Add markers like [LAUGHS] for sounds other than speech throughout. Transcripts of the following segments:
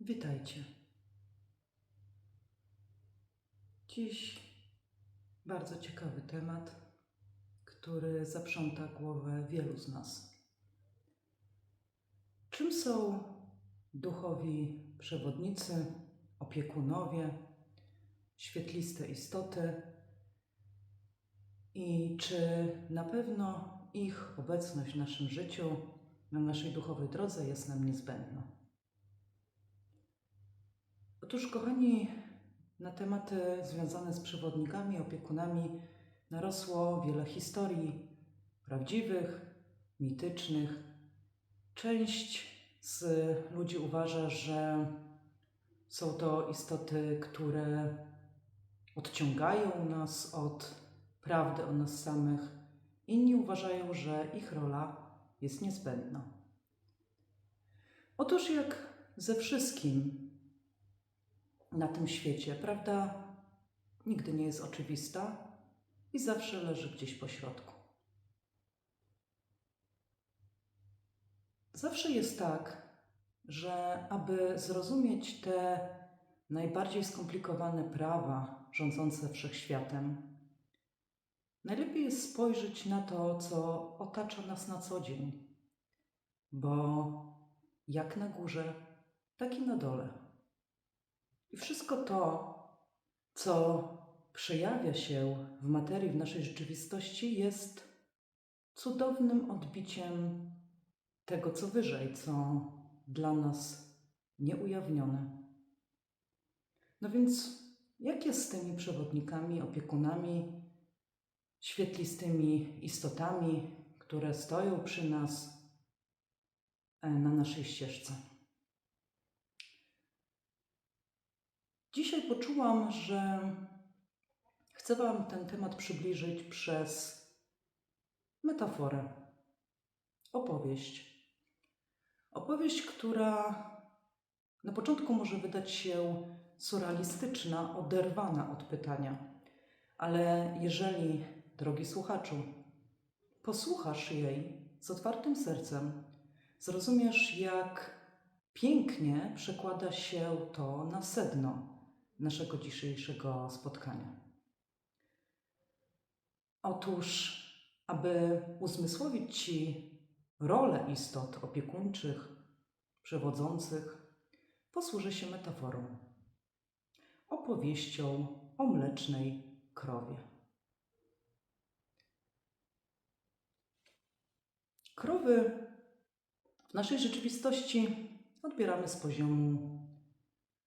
Witajcie. Dziś bardzo ciekawy temat, który zaprząta głowę wielu z nas. Czym są duchowi przewodnicy, opiekunowie, świetliste istoty i czy na pewno ich obecność w naszym życiu, na naszej duchowej drodze jest nam niezbędna? Otóż, kochani, na tematy związane z przewodnikami, opiekunami narosło wiele historii prawdziwych, mitycznych. Część z ludzi uważa, że są to istoty, które odciągają nas od prawdy o nas samych. Inni uważają, że ich rola jest niezbędna. Otóż, jak ze wszystkim, na tym świecie, prawda nigdy nie jest oczywista i zawsze leży gdzieś po środku. Zawsze jest tak, że aby zrozumieć te najbardziej skomplikowane prawa rządzące wszechświatem, najlepiej jest spojrzeć na to, co otacza nas na co dzień, bo jak na górze, tak i na dole. I wszystko to, co przejawia się w materii, w naszej rzeczywistości, jest cudownym odbiciem tego, co wyżej, co dla nas nieujawnione. No więc, jak jest z tymi przewodnikami, opiekunami, świetlistymi istotami, które stoją przy nas e, na naszej ścieżce? Dzisiaj poczułam, że chcę Wam ten temat przybliżyć przez metaforę, opowieść. Opowieść, która na początku może wydać się surrealistyczna, oderwana od pytania, ale jeżeli, drogi słuchaczu, posłuchasz jej z otwartym sercem, zrozumiesz, jak pięknie przekłada się to na sedno naszego dzisiejszego spotkania. Otóż, aby uzmysłowić Ci rolę istot opiekuńczych, przewodzących, posłużę się metaforą, opowieścią o mlecznej krowie. Krowy w naszej rzeczywistości odbieramy z poziomu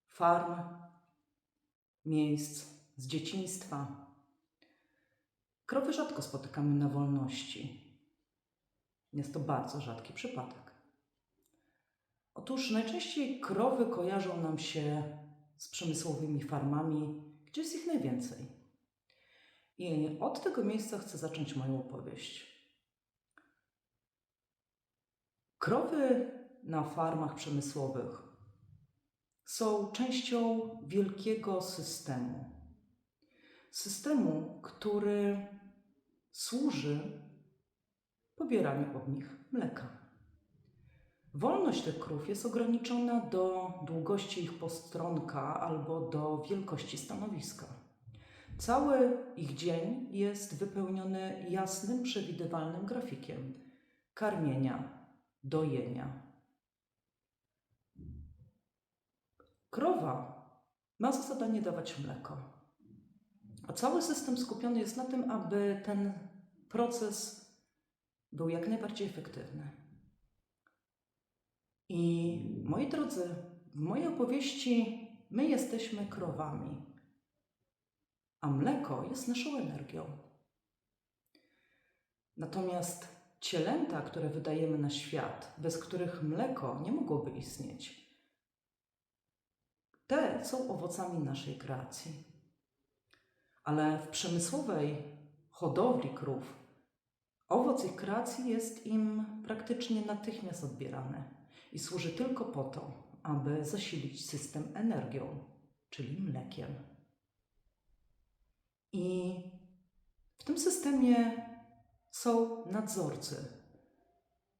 farm, miejsc z dzieciństwa. Krowy rzadko spotykamy na wolności. Jest to bardzo rzadki przypadek. Otóż najczęściej krowy kojarzą nam się z przemysłowymi farmami, gdzie jest ich najwięcej. I od tego miejsca chcę zacząć moją opowieść. Krowy na farmach przemysłowych są częścią wielkiego systemu. Systemu, który służy pobieraniu od nich mleka. Wolność tych krów jest ograniczona do długości ich postronka albo do wielkości stanowiska. Cały ich dzień jest wypełniony jasnym, przewidywalnym grafikiem karmienia, dojenia, Krowa ma za zadanie dawać mleko. A cały system skupiony jest na tym, aby ten proces był jak najbardziej efektywny. I moi drodzy, w mojej opowieści my jesteśmy krowami, a mleko jest naszą energią. Natomiast cielęta, które wydajemy na świat, bez których mleko nie mogłoby istnieć, te są owocami naszej kreacji. Ale w przemysłowej hodowli krów owoc ich kreacji jest im praktycznie natychmiast odbierany i służy tylko po to, aby zasilić system energią, czyli mlekiem. I w tym systemie są nadzorcy,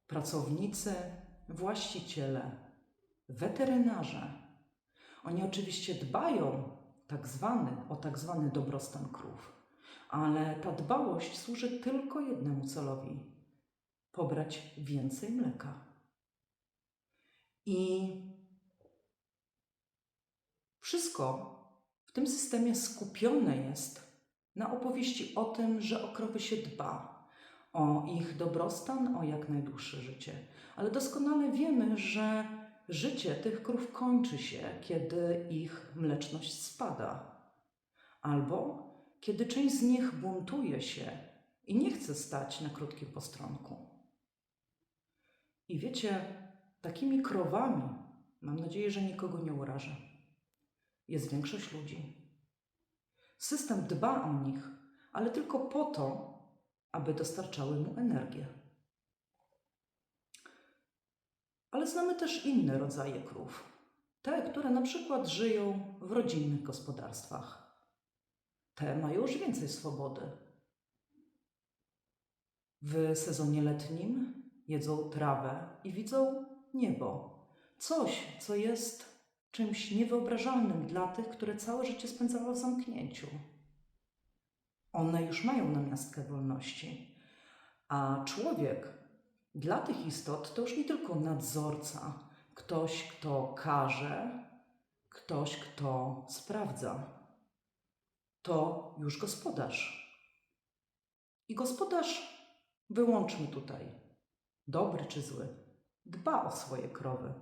pracownicy, właściciele, weterynarze Oni oczywiście dbają tak zwany, o tak zwany dobrostan krów, ale ta dbałość służy tylko jednemu celowi pobrać więcej mleka. I wszystko w tym systemie skupione jest na opowieści o tym, że o krowy się dba, o ich dobrostan, o jak najdłuższe życie. Ale doskonale wiemy, że życie tych krów kończy się, kiedy ich mleczność spada, albo kiedy część z nich buntuje się i nie chce stać na krótkim postronku. I wiecie, takimi krowami, mam nadzieję, że nikogo nie urażę, jest większość ludzi. System dba o nich, ale tylko po to, aby dostarczały mu energię. Ale znamy też inne rodzaje krów. Te, które na przykład żyją w rodzinnych gospodarstwach. Te mają już więcej swobody. W sezonie letnim jedzą trawę i widzą niebo. Coś, co jest czymś niewyobrażalnym dla tych, które całe życie spędzały w zamknięciu. One już mają namiastkę wolności. A człowiek dla tych istot to już nie tylko nadzorca, ktoś, kto każe, ktoś, kto sprawdza. To już gospodarz. I gospodarz, wyłączmy tutaj, dobry czy zły, dba o swoje krowy.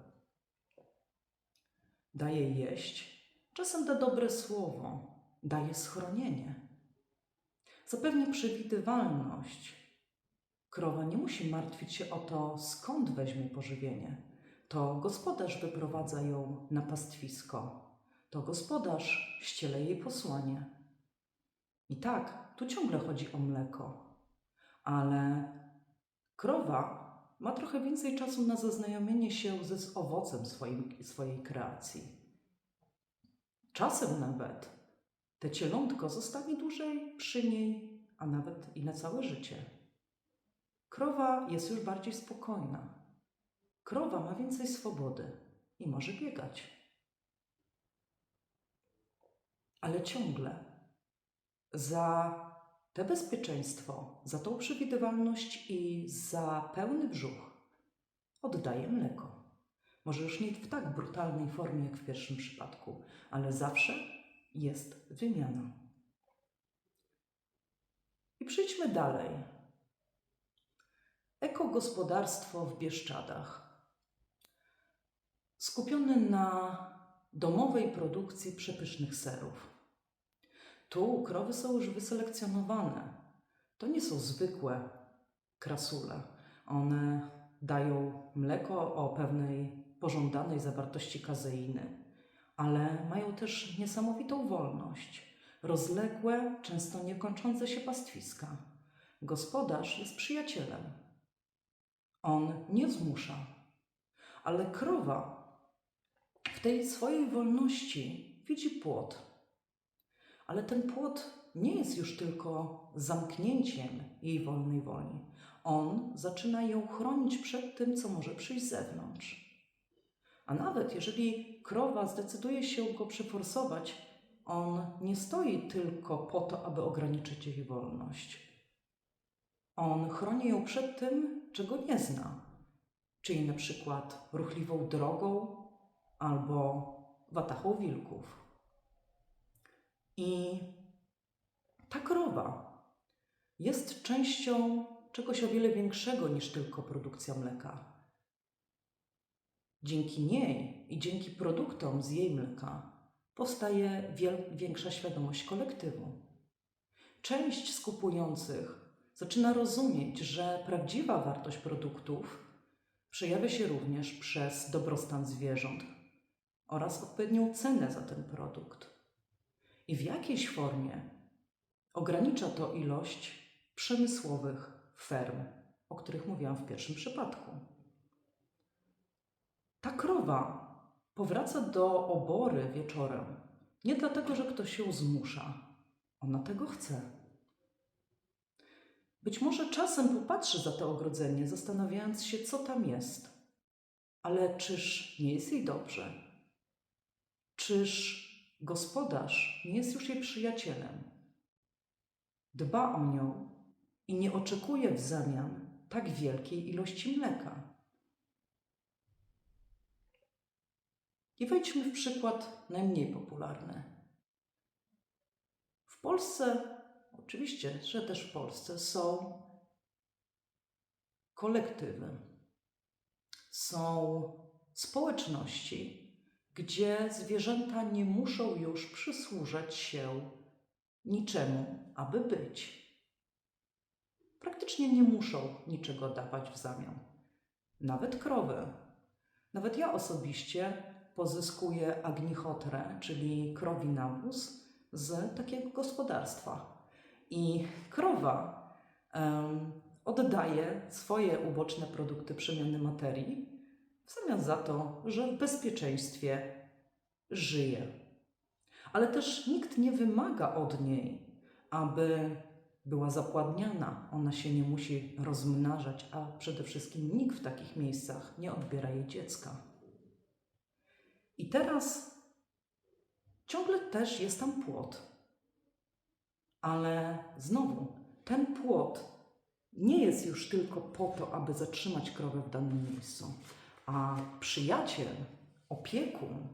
Daje jeść, czasem da dobre słowo, daje schronienie. Zapewnia przewidywalność. Krowa nie musi martwić się o to, skąd weźmie pożywienie. To gospodarz wyprowadza ją na pastwisko. To gospodarz ściele jej posłanie. I tak, tu ciągle chodzi o mleko. Ale krowa ma trochę więcej czasu na zaznajomienie się ze owocem swoim, swojej kreacji. Czasem nawet te cielątko zostanie dłużej przy niej, a nawet i na całe życie. Krowa jest już bardziej spokojna. Krowa ma więcej swobody i może biegać. Ale ciągle za te bezpieczeństwo, za tą przewidywalność i za pełny brzuch oddaje mleko. Może już nie w tak brutalnej formie jak w pierwszym przypadku, ale zawsze jest wymiana. I przejdźmy dalej. Ekogospodarstwo w Bieszczadach. Skupione na domowej produkcji przepysznych serów. Tu krowy są już wyselekcjonowane. To nie są zwykłe krasule. One dają mleko o pewnej pożądanej zawartości kazeiny, ale mają też niesamowitą wolność. Rozległe, często niekończące się pastwiska. Gospodarz jest przyjacielem. On nie zmusza, ale krowa w tej swojej wolności widzi płot ale ten płot nie jest już tylko zamknięciem jej wolnej woli. On zaczyna ją chronić przed tym, co może przyjść z zewnątrz. A nawet jeżeli krowa zdecyduje się go przeforsować, on nie stoi tylko po to, aby ograniczyć jej wolność. On chroni ją przed tym, czego nie zna, czyli na przykład ruchliwą drogą albo watachą wilków. I ta krowa jest częścią czegoś o wiele większego niż tylko produkcja mleka. Dzięki niej i dzięki produktom z jej mleka powstaje większa świadomość kolektywu. Część skupujących zaczyna rozumieć, że prawdziwa wartość produktów przejawia się również przez dobrostan zwierząt oraz odpowiednią cenę za ten produkt i w jakiejś formie ogranicza to ilość przemysłowych ferm, o których mówiłam w pierwszym przypadku. Ta krowa powraca do obory wieczorem nie dlatego, że ktoś ją zmusza, ona tego chce. Być może czasem popatrzy za to ogrodzenie, zastanawiając się, co tam jest. Ale czyż nie jest jej dobrze? Czy czyż gospodarz nie jest już jej przyjacielem? Dba o nią i nie oczekuje w zamian tak wielkiej ilości mleka. I wejdźmy w przykład najmniej popularny. W Polsce, oczywiście, że też w Polsce są kolektywy, są społeczności, gdzie zwierzęta nie muszą już przysłużać się niczemu, aby być. Praktycznie nie muszą niczego dawać w zamian. Nawet krowy. Nawet ja osobiście pozyskuję agnichotrę, czyli krowi nawóz, z takiego gospodarstwa. I krowa oddaje swoje uboczne produkty przemiany materii w zamian za to, że w bezpieczeństwie żyje. Ale też nikt nie wymaga od niej, aby była zapładniana. Ona się nie musi rozmnażać, a przede wszystkim nikt w takich miejscach nie odbiera jej dziecka. I teraz ciągle też jest tam płot. Ale znowu, ten płot nie jest już tylko po to, aby zatrzymać krowę w danym miejscu, a przyjaciel, opiekun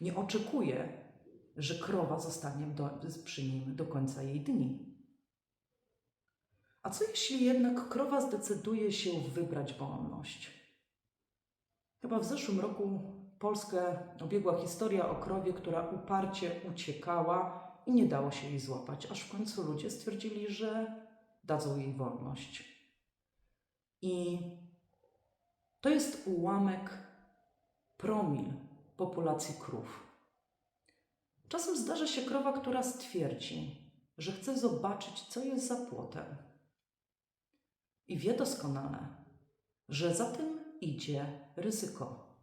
nie oczekuje, że krowa zostanie do, przy nim do końca jej dni. A co jeśli jednak krowa zdecyduje się wybrać wolność? Chyba w zeszłym roku Polskę obiegła historia o krowie, która uparcie uciekała i nie dało się jej złapać, aż w końcu ludzie stwierdzili, że dadzą jej wolność. I to jest ułamek promil populacji krów. Czasem zdarza się krowa, która stwierdzi, że chce zobaczyć, co jest za płotem. I wie doskonale, że za tym idzie ryzyko.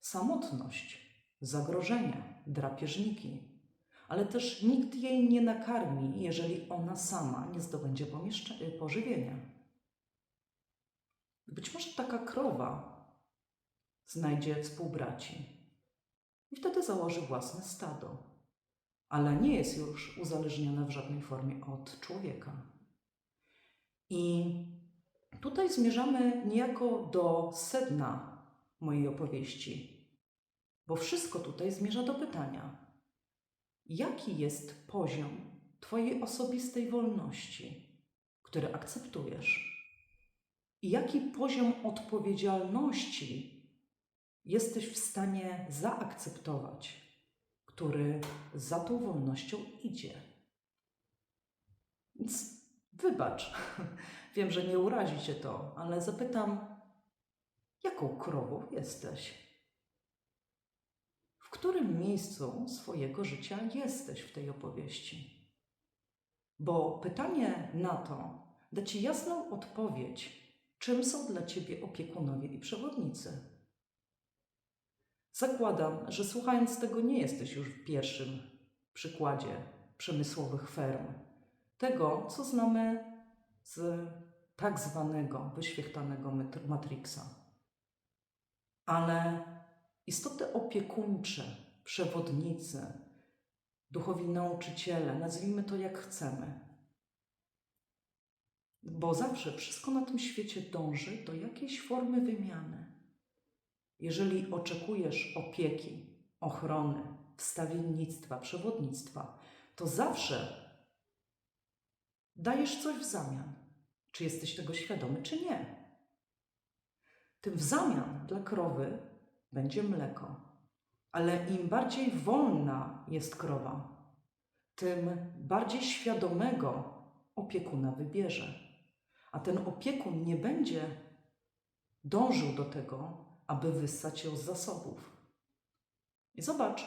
Samotność, zagrożenia, drapieżniki, ale też nikt jej nie nakarmi, jeżeli ona sama nie zdobędzie pomieszcze- pożywienia. Być może taka krowa znajdzie współbraci i wtedy założy własne stado, ale nie jest już uzależniona w żadnej formie od człowieka. I tutaj zmierzamy niejako do sedna mojej opowieści, bo wszystko tutaj zmierza do pytania: jaki jest poziom Twojej osobistej wolności, który akceptujesz? I jaki poziom odpowiedzialności jesteś w stanie zaakceptować, który za tą wolnością idzie? Więc wybacz, [LAUGHS] wiem, że nie urazi cię to, ale zapytam, jaką krową jesteś? W którym miejscu swojego życia jesteś w tej opowieści? Bo pytanie na to da ci jasną odpowiedź, czym są dla ciebie opiekunowie i przewodnicy. Zakładam, że słuchając tego nie jesteś już w pierwszym przykładzie przemysłowych ferm. Tego, co znamy z tak zwanego wyświechtanego Matrixa. Ale istoty opiekuńcze, przewodnicy, duchowi nauczyciele, nazwijmy to jak chcemy. Bo zawsze wszystko na tym świecie dąży do jakiejś formy wymiany. Jeżeli oczekujesz opieki, ochrony, wstawiennictwa, przewodnictwa, to zawsze dajesz coś w zamian. Czy jesteś tego świadomy, czy nie? Tym w zamian dla krowy będzie mleko. Ale im bardziej wolna jest krowa, tym bardziej świadomego opiekuna wybierze. A ten opiekun nie będzie dążył do tego, aby wyssać ją z zasobów. I zobacz,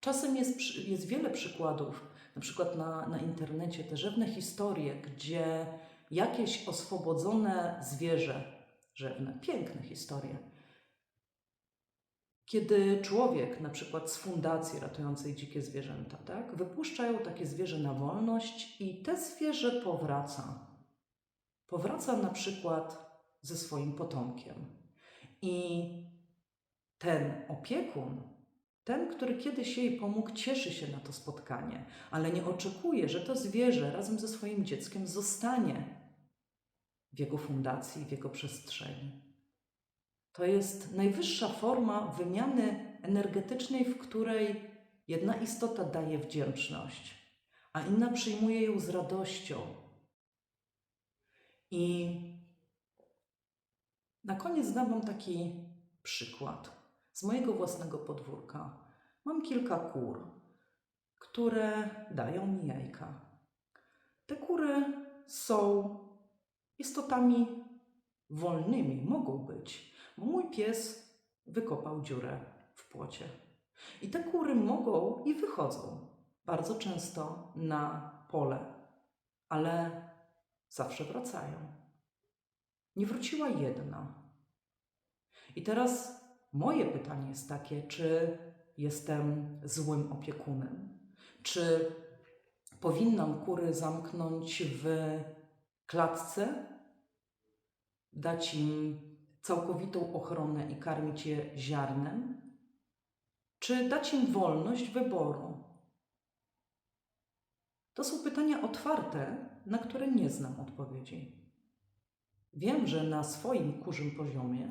czasem jest, jest wiele przykładów, na przykład na, na internecie, te rzewne historie, gdzie jakieś oswobodzone zwierzę, rzewne, piękne historie, kiedy człowiek, na przykład z fundacji ratującej dzikie zwierzęta, tak, wypuszczają takie zwierzę na wolność i te zwierzę powraca. Powraca na przykład ze swoim potomkiem. I ten opiekun, ten, który kiedyś jej pomógł, cieszy się na to spotkanie, ale nie oczekuje, że to zwierzę razem ze swoim dzieckiem zostanie w jego fundacji, w jego przestrzeni. To jest najwyższa forma wymiany energetycznej, w której jedna istota daje wdzięczność, a inna przyjmuje ją z radością. I na koniec dam Wam taki przykład z mojego własnego podwórka. Mam kilka kur, które dają mi jajka. Te kury są istotami wolnymi, mogą być, mój pies wykopał dziurę w płocie. I te kury mogą i wychodzą bardzo często na pole, ale zawsze wracają. Nie wróciła jedna. I teraz moje pytanie jest takie, czy jestem złym opiekunem? Czy powinnam kury zamknąć w klatce, dać im całkowitą ochronę i karmić je ziarnem? Czy dać im wolność wyboru? To są pytania otwarte, na które nie znam odpowiedzi. Wiem, że na swoim kurzym poziomie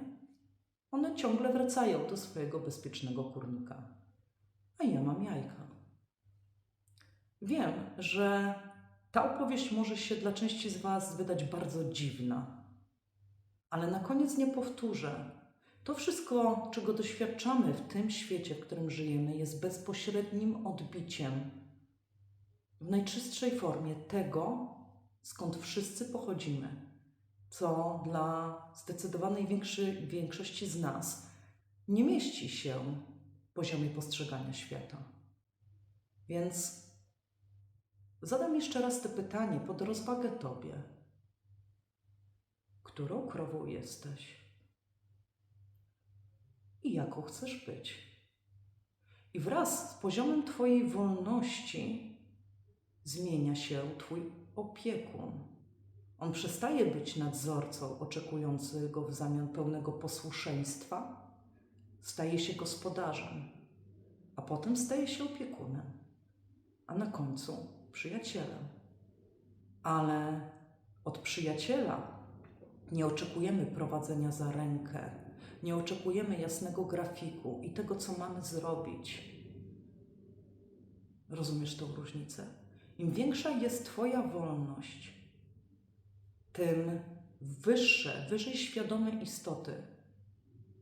one ciągle wracają do swojego bezpiecznego kurnika, a ja mam jajka. Wiem, że ta opowieść może się dla części z Was wydać bardzo dziwna, ale na koniec nie powtórzę. To wszystko, czego doświadczamy w tym świecie, w którym żyjemy, jest bezpośrednim odbiciem w najczystszej formie tego, skąd wszyscy pochodzimy, co dla zdecydowanej większy, większości z nas nie mieści się w poziomie postrzegania świata. Więc zadam jeszcze raz to pytanie pod rozwagę Tobie. Którą krową jesteś? I jaką chcesz być? I wraz z poziomem Twojej wolności zmienia się Twój opiekun. On przestaje być nadzorcą oczekującego w zamian pełnego posłuszeństwa, staje się gospodarzem, a potem staje się opiekunem, a na końcu przyjacielem. Ale od przyjaciela nie oczekujemy prowadzenia za rękę, nie oczekujemy jasnego grafiku i tego, co mamy zrobić. Rozumiesz tą różnicę? Im większa jest Twoja wolność, tym wyższe, wyżej świadome istoty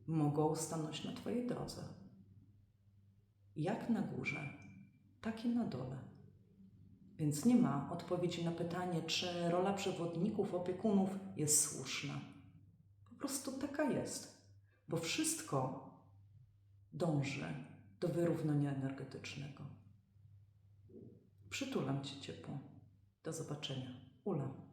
mogą stanąć na Twojej drodze. Jak na górze, tak i na dole. Więc nie ma odpowiedzi na pytanie, czy rola przewodników, opiekunów jest słuszna. Po prostu taka jest, bo wszystko dąży do wyrównania energetycznego. Przytulam Cię ciepło. Do zobaczenia. Ula.